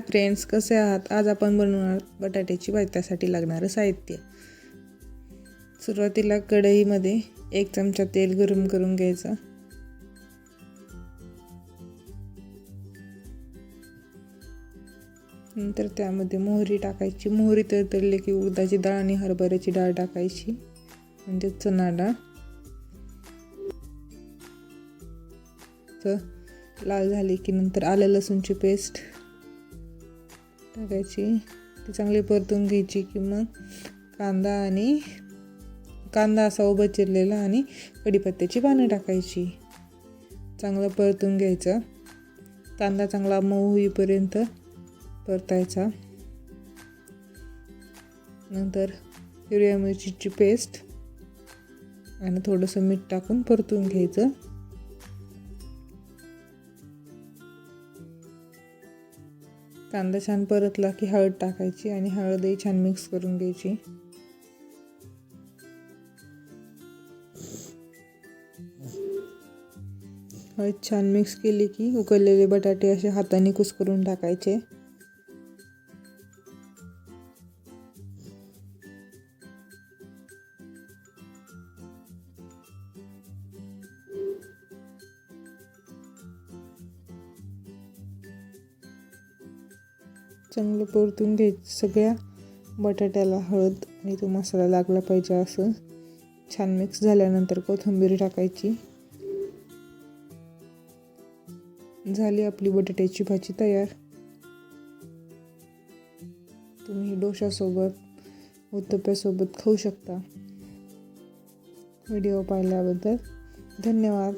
Friends कसे आहात? आज आपण बनवणार बटाट्याची भाजी त्यासाठी लागणारं साहित्य. सुरुवातीला कढईमध्ये एक चमचा तेल गरम करून घ्यायचं. नंतर त्यामध्ये मोहरी टाकायची. मोहरी तळतळली की उडदाची डाळ आणि हरभऱ्याची डाळ टाकायची. म्हणजे चणा डाळ. लाल झाली की नंतर आलं लसूणची पेस्ट. टाकायची. ती चांगली परतून घ्यायची की मग कांदा आणि कांदा असा उभं चिरलेला आणि कढीपत्त्याची पानं टाकायची. चांगलं परतून घ्यायचं. कांदा चांगला मऊ होईपर्यंत परतायचा. नंतर हिरव्या मिरचीची पेस्ट आणि थोडंसं मीठ टाकून परतून घ्यायचं. कांदा छान परतला की हळद टाकायची आणि हळदही छान मिक्स करून घ्यायची. हळद छान मिक्स केली की उकळलेले बटाटे असे हाताने कुस्करून टाकायचे. चांगलं परतून घ्यायचं सगळ्या बटाट्याला हळद आणि तो मसाला लागला पाहिजे असं. छान मिक्स झाल्यानंतर कोथिंबीर टाकायची. झाली आपली बटाट्याची भाजी तयार. तुम्ही डोशासोबत उत्तप्यासोबत खाऊ शकता. व्हिडिओ पाहिल्याबद्दल धन्यवाद.